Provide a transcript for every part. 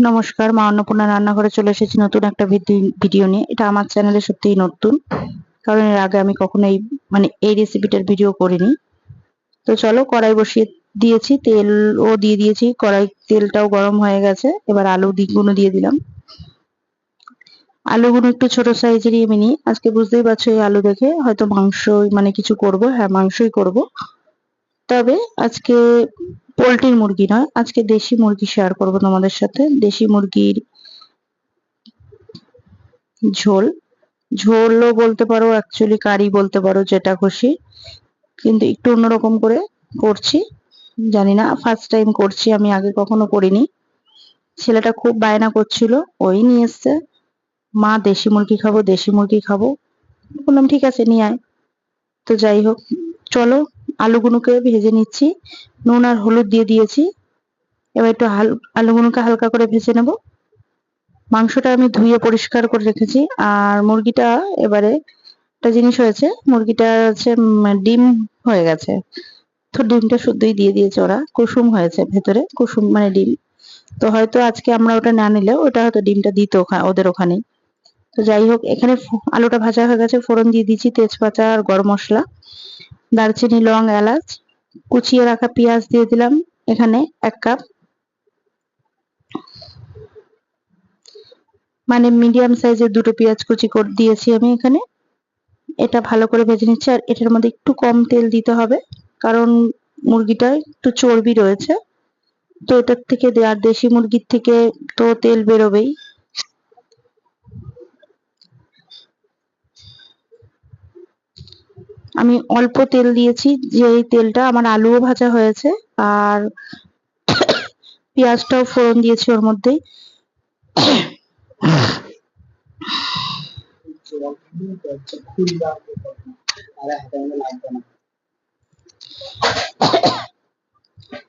নমস্কার, মা অন্নপূর্ণা রান্নাঘরে চলে এসেছি নতুন একটা ভিডিও নিয়ে। এটা আমার চ্যানেলে সত্যিই নতুন, কারণ এর আগে আমি কখনো এই মানে এই রেসিপিটার ভিডিও করিনি। তো চলো কড়াই বসিয়ে দিয়েছি, তেলও দিয়ে দিয়েছি, কড়াই তেলটাও গরম হয়ে গেছে, এবার আলু দিকগুলো দিয়ে দিলাম। আলুগুলো একটু ছোট সাইজেরই আমি নিই। আজকে বুঝতেই পারছ এই আলু দেখে, হয়তো মাংস মানে কিছু করব হ্যাঁ মাংসই করব। তবে আজকে পোলট্রির মুরগি নয়, আজকে দেশি মুরগি শেয়ার করব তোমাদের সাথে। দেশি মুরগির ঝোল। ঝোলও বলতে পারো অ্যাকচুয়ালি কারি বলতে পারো, যেটা খুশি। কিন্তু একটু অন্যরকম করে করছি। জানি না ফার্স্ট টাইম করছি, আমি আগে কখনো করিনি। ছেলেটা খুব বায়না করছিল, ওই নিয়ে এসছে। মা, দেশি মুরগি খাব, দেশি মুরগি খাব। বললাম, ঠিক আছে, নিয়ে আয়। তো যাই হোক, চলো আলুগুলোকে ভেজে নিচ্ছি। নুন আর হলুদ দিয়ে দিয়েছি। এবার একটু আলুগুলোকে হালকা করে ভেজে নেব। মাংসটা আমি ধুয়ে পরিষ্কার করে রেখেছি। আর মুরগিটা এবারে একটা জিনিস হয়েছে, মুরগিটা হচ্ছে ডিম হয়ে গেছে। তো ডিমটা শুদ্ধই দিয়ে দিয়েছে ওরা। কুসুম হয়েছে ভেতরে, কুসুম মানে ডিম। তো হয়তো আজকে আমরা ওটা না নিলে ওটা হয়তো ডিমটা দিত ওদের ওখানেই। তো যাই হোক, এখানে আলুটা ভাজা হয়ে গেছে। ফোড়ন দিয়ে দিচ্ছি তেজপাতা আর গরম মশলা। দারচিনি, লং এলাচ, কুচিয়ে রাখা পেঁয়াজ দিয়ে দিলাম। এখানে এক কাপ। মানে মিডিয়াম সাইজের দুটো পেঁয়াজ কুচি করে দিয়েছি আমি এখানে। এটা ভালো করে ভেজে নিচ্ছি। আর এটার মধ্যে একটু কম তেল দিতে হবে, কারণ মুরগিটা একটু চর্বি রয়েছে। তো এটার থেকে আর দেশি মুরগির থেকে তো তেল বেরোবেই। আমি অল্প তেল দিয়েছি যে তেলটা আমার আলুও ভাজা হয়েছে, আর পেঁয়াজটাও ফোড়ন দিয়েছি ওর মধ্যেই।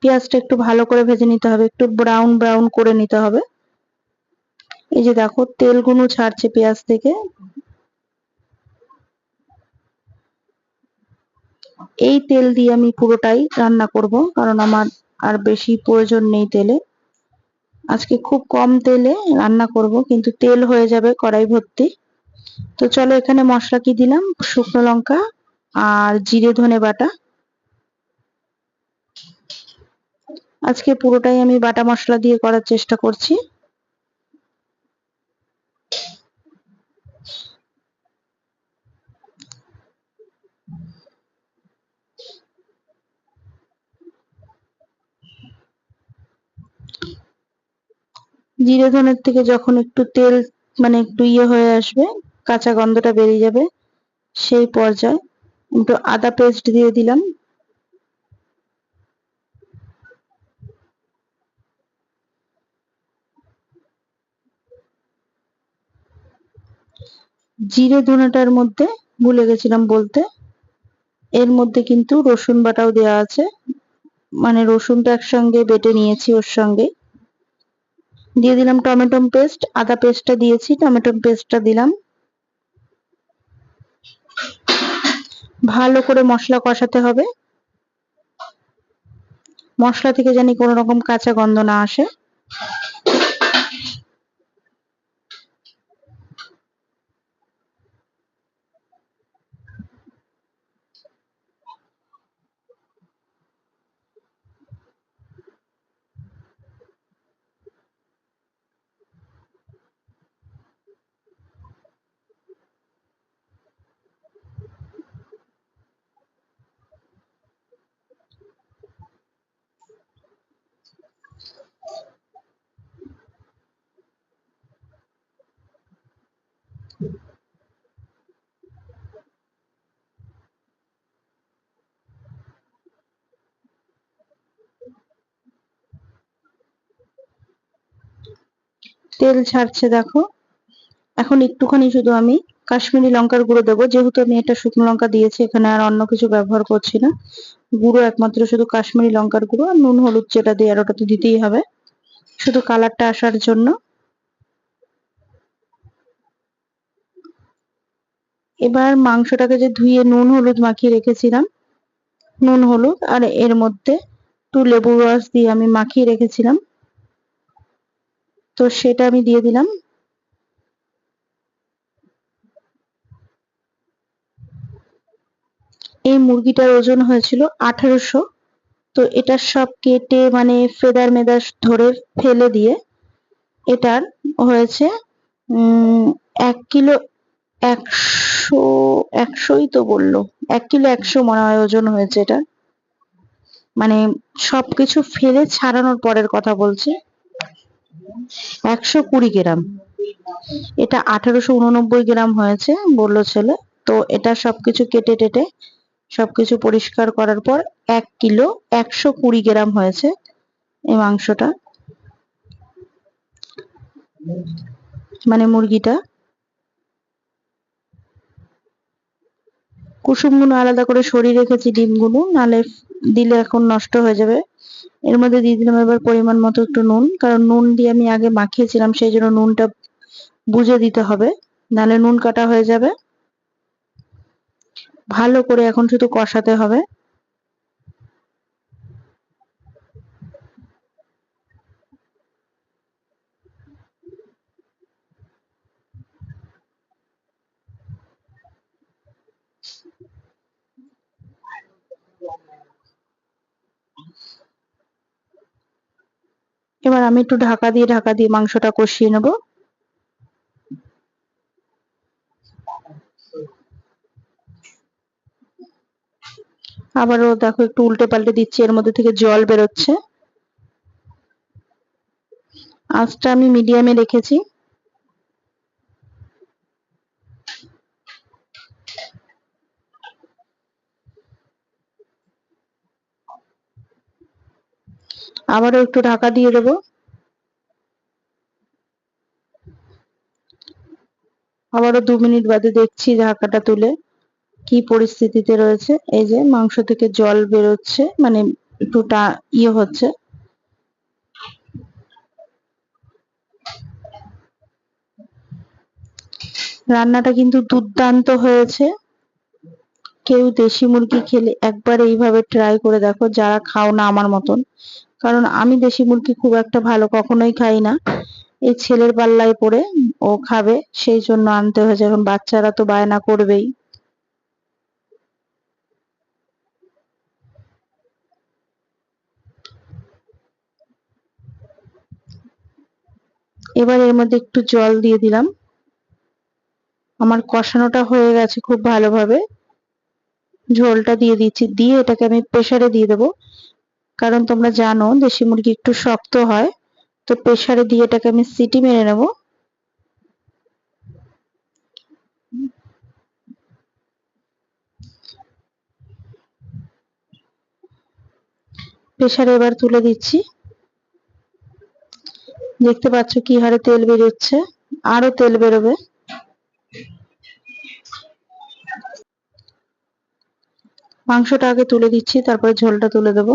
পেঁয়াজটা একটু ভালো করে ভেজে নিতে হবে, একটু ব্রাউন ব্রাউন করে নিতে হবে। এই যে দেখো তেল তেলগুলো ছাড়ছে পেঁয়াজ থেকে। এই তেল দিয়ে আমি পুরোটাই রান্না করব, কারণ আমার আর বেশি প্রয়োজন নেই তেলে। আজকে খুব কম তেলে রান্না করব, কিন্তু তেল হয়ে যাবে কড়াই ভর্তি। তো চলো এখানে মশলা কি দিলাম? শুকনো লঙ্কা আর জিরে ধনে বাটা। আজকে পুরোটাই আমি বাটা মশলা দিয়ে করার চেষ্টা করছি। জিরে ধনের থেকে যখন একটু তেল মানে একটু ইয়ে হয়ে আসবে, কাঁচা গন্ধটা বেরিয়ে যাবে, সেই পর্যায়ে একটু আদা পেস্ট দিয়ে দিলাম। জিরে ধনেটার মধ্যে ভুলে গেছিলাম বলতে, এর মধ্যে কিন্তু রসুন বাটাও দেওয়া আছে। মানে রসুনটা একসঙ্গে বেটে নিয়েছি ওর সঙ্গে। দিয়ে দিলাম টমেটো পেস্ট, আদা পেস্টটা দিয়েছি, টমেটো পেস্টটা দিলাম। ভালো করে মশলা কষাতে হবে। মশলা থেকে জানি কোনো রকম কাঁচা গন্ধ না আসে। তেল ছাড়ছে, দেখো। এখন একটুখানি শুধু আমি কাশ্মীরি লঙ্কার গুঁড়ো দেবো। যেহেতু আমি এটা শুকনো লঙ্কা দিয়েছি, এখানে আর অন্য কিছু ব্যবহার করছি না। গুঁড়ো একমাত্র শুধু কাশ্মীরি লঙ্কার গুঁড়ো আর নুন, হলুদ, যেটা দিয়ে আর ওটা তো দিতেই হবে। শুধু কালারটা আসার জন্য। এবার মাংসটাকে যে ধুয়ে নুন, হলুদ মাখিয়ে রেখেছিলাম, নুন, হলুদ, আর এর মধ্যে একটু লেবু রস দিয়ে আমি মাখিয়ে রেখেছিলাম। সেটা আমি দিয়ে দিলাম। এই মুরগিটার ওজন হয়েছিল আঠারোশো। তো এটা সব কেটে মানে ফেদার মেদার ধরে ফেলে দিয়ে এটার হয়েছে এক কিলো একশো, একশোই তো বলল। এক কিলো একশো মনে হয় ওজন হয়েছে এটা। মানে সবকিছু ফেলে ছাড়ানোর পরের কথা বলছি। একশো কুড়ি গ্রাম। এটা আঠারোশো উননব্বই গ্রাম হয়েছে, বলল ছেলে। তো এটা সবকিছু কেটে টেটে সবকিছু পরিষ্কার করার পর এক কিলো একশো কুড়ি গ্রাম হয়েছে এই মাংসটা। মানে মুরগিটা। কুসুমগুলো আলাদা করে সরিয়ে রেখেছি ডিমগুলো, নালে দিলে এখন নষ্ট হয়ে যাবে। এর মধ্যে দিয়ে দিলাম এবার পরিমাণ মতো একটু নুন, কারণ নুন দিয়ে আমি আগে মাখিয়েছিলাম, সেই জন্য নুনটা বুঝে দিতে হবে, নাহলে নুন কাটা হয়ে যাবে। ভালো করে এখন শুধু কষাতে হবে এবার আমি একটু ঢাকা দিয়ে ঢাকা দিয়ে মাংসটা কষিয়ে নেব। আবারও দেখো, একটু উল্টে পাল্টে দিচ্ছি, এর মধ্যে থেকে জল বেরোচ্ছে। আঁচটা আমি মিডিয়ামে রেখেছি। আবারও একটু ঢাকা দিয়ে দেবো। আবারও দু মিনিট বাদে দেখছি ঢাকাটা তুলে কি পরিস্থিতিতে রয়েছে। এই যে মাংস থেকে জল বেরোচ্ছে মানে একটু ইয়ে হচ্ছে। রান্নাটা কিন্তু দুর্দান্ত হয়েছে। কেউ দেশি মুরগি খেলে একবার এইভাবে ট্রাই করে দেখো, যারা খাও না আমার মতন। কারণ আমি দেশি মুরগি খুব একটা ভালো কখনোই খাই না। এই ছেলের পাল্লায় পড়ে ও খাবে, সেই জন্য আনতে হয়েছে। এখন বাচ্চারা তো বায়না করবেই। এবার এর মধ্যে একটু জল দিয়ে দিলাম। আমার কষানোটা হয়ে গেছে খুব ভালোভাবে। ঝোলটা দিয়ে দিচ্ছি। দিয়ে এটাকে আমি প্রেসারে দিয়ে দেবো। কারণ তোমরা জানো, দেশি মুরগি একটু শক্ত হয়। তো প্রেসারে দিয়ে এটাকে আমি সিটি মেরে নেব। প্রেসারে এবার তুলে দিচ্ছি। দেখতে পাচ্ছ কি হারে তেল বেরোচ্ছে, আরও তেল বেরোবে। মাংসটা আগে তুলে দিচ্ছি, তারপরে ঝোলটা তুলে দেবো।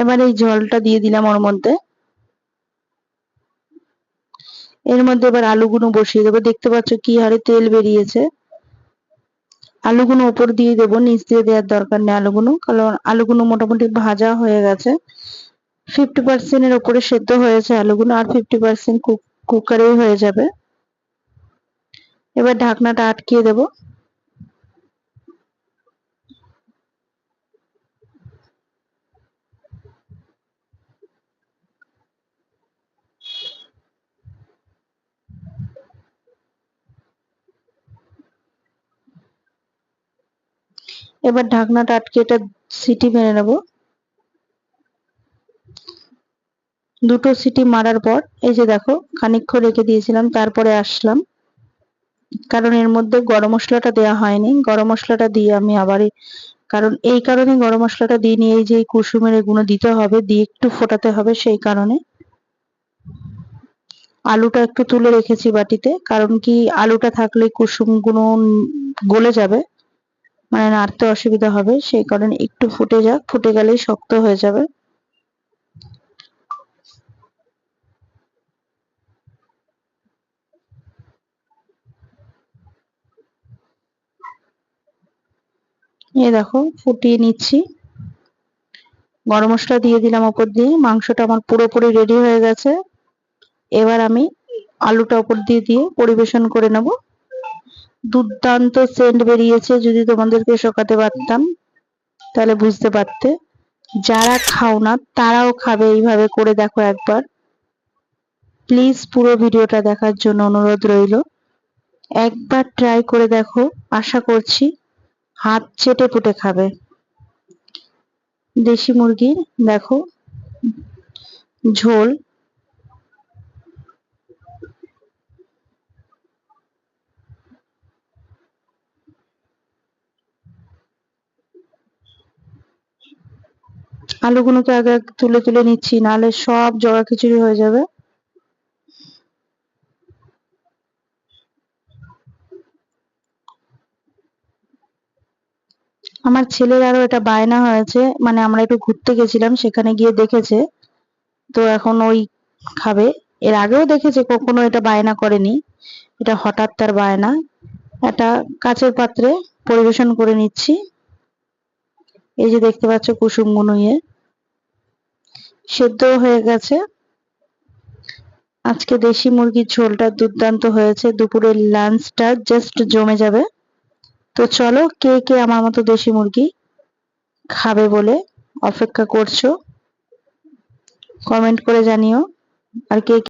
এবার এই জলটা দিয়ে দিলাম ওর মধ্যে। এর মধ্যে এবার আলুগুলো বসিয়ে দেবো। দেখতে পাচ্ছ কি হারে তেল বেরিয়েছে। আলুগুলো উপর দিয়ে দেবো, নিচ দিয়ে দেওয়ার দরকার নেই আলুগুলো কারণ আলুগুলো মোটামুটি ভাজা হয়ে গেছে। ফিফটি পার্সেন্টের ওপরে সেদ্ধ হয়েছে আলুগুলো আর ফিফটি পার্সেন্ট কুকারেই হয়ে যাবে। এবার ঢাকনাটা আটকিয়ে দেবো। এবার ঢাকনাটা আটকে এটা সিটি মেরে নেব। দুটো সিটি মারার পর, এই যে দেখো খানিক্ষণ রেখে দিয়েছিলাম, তারপরে আসলাম। কারণ এর মধ্যে গরম মশলাটা দেওয়া হয়নি। গরম মশলাটা দিয়ে আমি আবারই, কারণ এই কারণে গরম মশলাটা দিয়ে নিয়ে এই যে কুসুমের এগুলো দিতে হবে, দিয়ে একটু ফোটাতে হবে সেই কারণে। আলুটা একটু তুলে রেখেছি বাটিতে, কারণ কি আলুটা থাকলে কুসুমগুলো গলে যাবে। মানে নাড়তে অসুবিধা হবে, সেই কারণে একটু ফুটে যাক, ফুটে গেলেই শক্ত হয়ে যাবে। এই দেখো, ফুটিয়ে নিচ্ছি। গরম মশলা দিয়ে দিলাম ওপর দিয়ে, মাংসটা আমার পুরোপুরি রেডি হয়ে গেছে। এবার আমি আলুটা ওপর দিয়ে দিয়ে পরিবেশন করে নেব। দুর্দান্ত সেন্ট বেরিয়েছে যদি তোমাদেরকে শোকাতে পারতাম, তাহলে বুঝতে পারতে। যারা খাও না, তারাও খাবে এইভাবে করে দেখো একবার। প্লিজ পুরো ভিডিওটা দেখার জন্য অনুরোধ রইল। একবার ট্রাই করে দেখো, আশা করছি হাত চেটে পুটে খাবে। দেশি মুরগির দেখো, ঝোল আলুগুলো তো আগে তুলে তুলে নিচ্ছি, নাহলে সব জগা খিচুড়ি হয়ে যাবে। আমার ছেলের আরও এটা বায়না হয়েছে মানে আমরা একটু ঘুরতে গেছিলাম, সেখানে গিয়ে দেখেছে। তো এখন ওই খাবে। এর আগেও দেখেছে, কখনো এটা বায়না করেনি। এটা হঠাৎ তার বায়না। একটা কাচের পাত্রে পরিবেশন করে নিচ্ছি। এই যে দেখতে পাচ্ছ কুসুম গুনুয়ে সেদ্ধ হয়ে গেছে। আজকে দেশি মুরগির ঝোলটা দুর্দান্ত হয়েছে। দুপুরের লাঞ্চটা জাস্ট জমে যাবে। তো চলো, কে কে আমার মতো দেশি মুরগি খাবে বলে অপেক্ষা করছ? কমেন্ট করে জানিও। আর কে